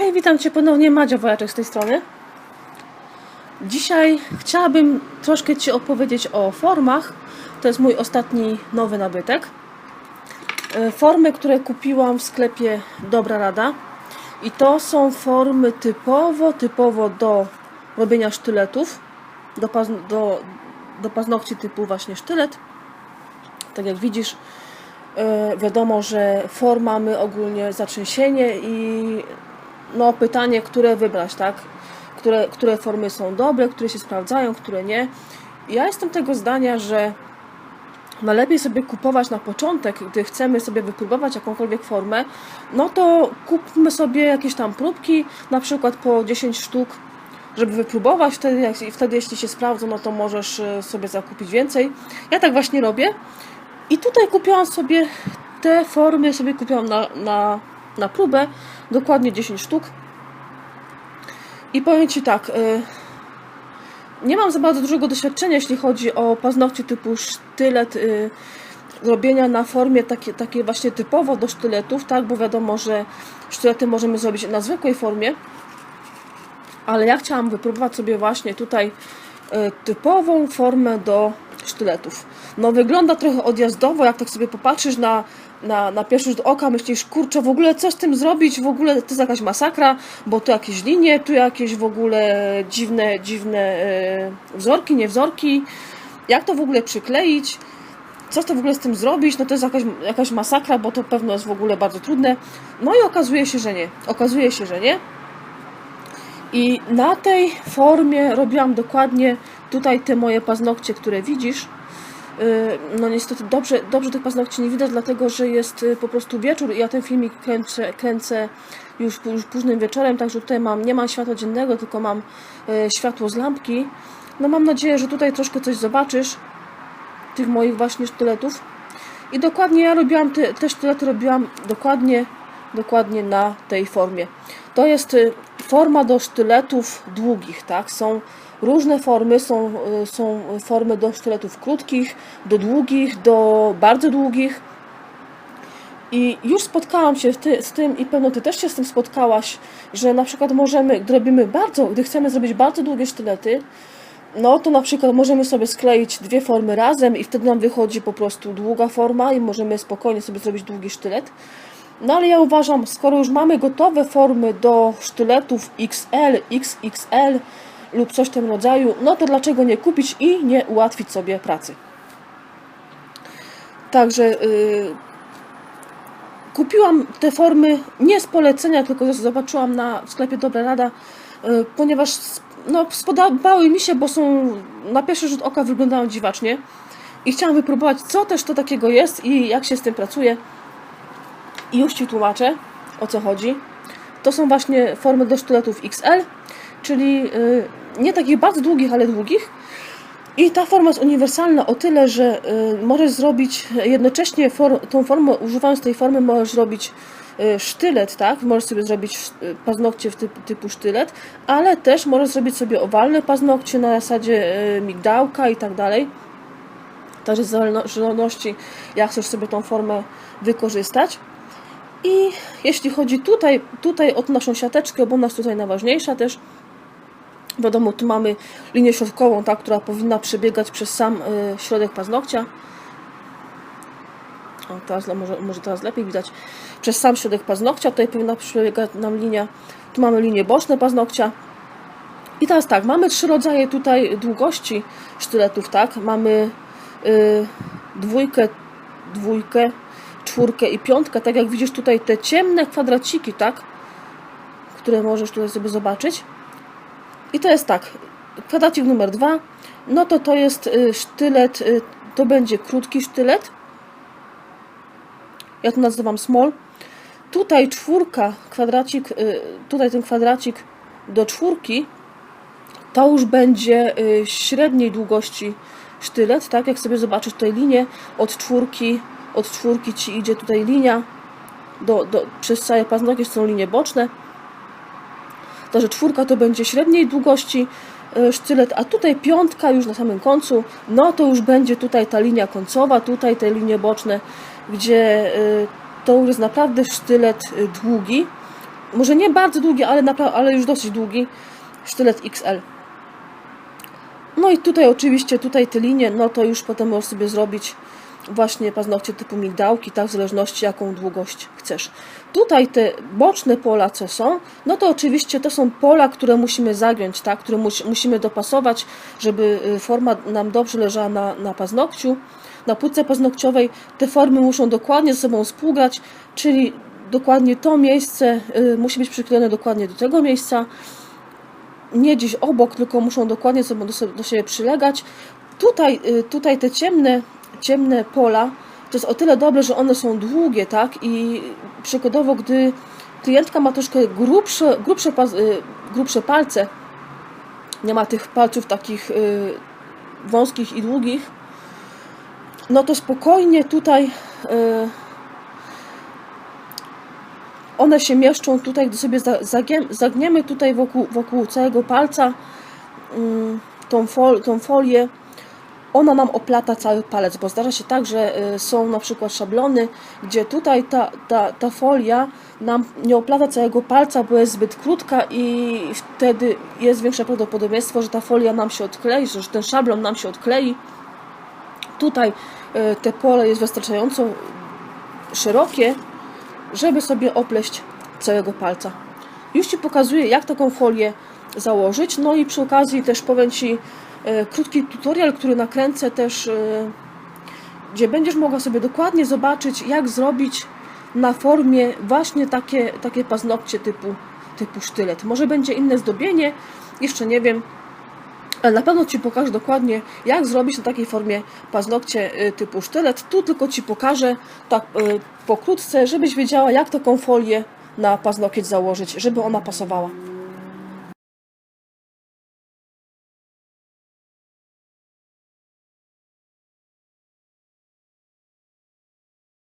Hej, witam Cię ponownie, Madzia Wojaczek z tej strony. Dzisiaj chciałabym troszkę Ci opowiedzieć o formach. To jest mój ostatni nowy nabytek. E, Formy, które kupiłam w sklepie Dobra Rada. I to są formy typowo, typowo do robienia sztyletów. Do, pazn- do, do paznokci typu właśnie sztylet. Tak jak widzisz, e, wiadomo, że form mamy ogólnie zatrzęsienie i no pytanie, które wybrać, tak? Które, które formy są dobre, które się sprawdzają, które nie. Ja jestem tego zdania, że najlepiej sobie kupować na początek, gdy chcemy sobie wypróbować jakąkolwiek formę, no to kupmy sobie jakieś tam próbki, na przykład po 10 sztuk, żeby wypróbować. Wtedy, jak, wtedy jeśli się sprawdzą, no to możesz e, sobie zakupić więcej. Ja tak właśnie robię. I tutaj kupiłam sobie te formy, sobie kupiłam na, na, na próbę, dokładnie 10 sztuk. I powiem Ci tak, y, nie mam za bardzo dużego doświadczenia, jeśli chodzi o paznokcie typu sztylet, y, robienia na formie takie, takie właśnie typowo do sztyletów, tak, bo wiadomo, że sztylety możemy zrobić na zwykłej formie, ale ja chciałam wypróbować sobie właśnie tutaj y, typową formę do sztyletów. No wygląda trochę odjazdowo, jak tak sobie popatrzysz na, na, na pierwszy rzut oka, myślisz, kurczę, w ogóle co z tym zrobić, w ogóle to jest jakaś masakra, bo tu jakieś linie, tu jakieś w ogóle dziwne, dziwne e, wzorki, nie wzorki, jak to w ogóle przykleić, co to w ogóle z tym zrobić, no to jest jakaś, jakaś masakra, bo to pewno jest w ogóle bardzo trudne. No i okazuje się, że nie. Okazuje się, że nie. I na tej formie robiłam dokładnie tutaj te moje paznokcie, które widzisz. Yy, No niestety dobrze, dobrze tych paznokci nie widać, dlatego że jest y, po prostu wieczór i ja ten filmik kręcę, kręcę już, już późnym wieczorem, także tutaj mam, nie mam światła dziennego, tylko mam y, światło z lampki. No mam nadzieję, że tutaj troszkę coś zobaczysz tych moich właśnie sztyletów. I dokładnie ja robiłam te, te sztylety robiłam dokładnie, dokładnie na tej formie. To jest y, forma do sztyletów długich, tak? Są różne formy, są, y, są formy do sztyletów krótkich, do długich, do bardzo długich. I już spotkałam się ty, z tym i pewno ty też się z tym spotkałaś, że na przykład możemy, gdy robimy bardzo, gdy chcemy zrobić bardzo długie sztylety, no to na przykład możemy sobie skleić dwie formy razem i wtedy nam wychodzi po prostu długa forma i możemy spokojnie sobie zrobić długi sztylet. No ale ja uważam, skoro już mamy gotowe formy do sztyletów XL, XXL lub coś w tym rodzaju, no to dlaczego nie kupić i nie ułatwić sobie pracy. Także yy, kupiłam te formy nie z polecenia, tylko zobaczyłam na sklepie Dobra Rada, yy, ponieważ no, spodobały mi się, bo są na pierwszy rzut oka wyglądają dziwacznie i chciałam wypróbować, co też to takiego jest i jak się z tym pracuje. I już Ci tłumaczę, o co chodzi. To są właśnie formy do sztyletów XL, czyli yy, nie takich bardzo długich, ale długich. I ta forma jest uniwersalna o tyle, że y, możesz zrobić jednocześnie for, tą formę, używając tej formy możesz zrobić y, sztylet, tak? Możesz sobie zrobić y, paznokcie w typ, typu sztylet, ale też możesz zrobić sobie owalne paznokcie na zasadzie y, migdałka i tak dalej. Także w zależności jak chcesz sobie tą formę wykorzystać. I jeśli chodzi tutaj, tutaj o naszą siateczkę, bo nas tutaj najważniejsza też, Wiadomo, tu mamy linię środkową, ta, która powinna przebiegać przez sam y, środek paznokcia. O, teraz, może, może teraz lepiej widać. Przez sam środek paznokcia, tutaj powinna przebiegać nam linia. Tu mamy linie boczne paznokcia. I teraz tak, mamy trzy rodzaje tutaj długości sztyletów, tak? Mamy y, dwójkę, dwójkę, czwórkę i piątkę. Tak jak widzisz tutaj te ciemne kwadraciki, tak? Które możesz tutaj sobie zobaczyć. I to jest tak, kwadracik numer dwa, no to to jest y, sztylet, y, to będzie krótki sztylet. Ja to nazywam small. Tutaj czwórka, kwadracik, y, tutaj ten kwadracik do czwórki, to już będzie średniej długości sztylet, tak? Jak sobie zobaczysz tutaj linię od czwórki, od czwórki ci idzie tutaj linia, do, do, przez całe paznokie są linie boczne. Także czwórka to będzie średniej długości e, sztylet, a tutaj piątka już na samym końcu, no to już będzie tutaj ta linia końcowa, tutaj te linie boczne, gdzie e, to już jest naprawdę sztylet e, długi. może nie bardzo długi, ale, ale już dosyć długi sztylet XL. No i tutaj oczywiście, tutaj te linie, no to już potem możesz sobie zrobić właśnie paznokcie typu migdałki, tak, w zależności jaką długość chcesz. Tutaj te boczne pola, co są, no to oczywiście to są pola, które musimy zagiąć, tak, które mus, musimy dopasować, żeby y, forma nam dobrze leżała na, na paznokciu. Na płytce paznokciowej te formy muszą dokładnie ze sobą współgrać, czyli dokładnie to miejsce y, musi być przyklejone dokładnie do tego miejsca, nie gdzieś obok, tylko muszą dokładnie do, do siebie przylegać. Tutaj, y, tutaj te ciemne, ciemne pola to jest o tyle dobre, że one są długie, tak? I przykładowo, gdy klientka ma troszkę grubsze, grubsze, y, grubsze palce, nie ma tych palców takich y, wąskich i długich, no to spokojnie tutaj y, one się mieszczą tutaj, gdy sobie zagniemy tutaj wokół, wokół całego palca mm, tą, tą folię, ona nam oplata cały palec, bo zdarza się tak, że y, są na przykład szablony, gdzie tutaj ta, ta, ta folia nam nie oplata całego palca, bo jest zbyt krótka i wtedy jest większe prawdopodobieństwo, że ta folia nam się odklei, że ten szablon nam się odklei. Tutaj y, te pole jest wystarczająco szerokie, żeby sobie opleść całego palca. Już Ci pokazuję, jak taką folię założyć. No i przy okazji też powiem Ci krótki tutorial, który nakręcę też, e, gdzie będziesz mogła sobie dokładnie zobaczyć, jak zrobić na formie właśnie takie, takie paznokcie typu, typu sztylet. Może będzie inne zdobienie, jeszcze nie wiem, ale na pewno Ci pokażę dokładnie, jak zrobić na takiej formie paznokcie y, typu sztylet. Tu tylko Ci pokażę tak pokrótce, żebyś wiedziała, jak taką folię na paznokieć założyć, żeby ona pasowała.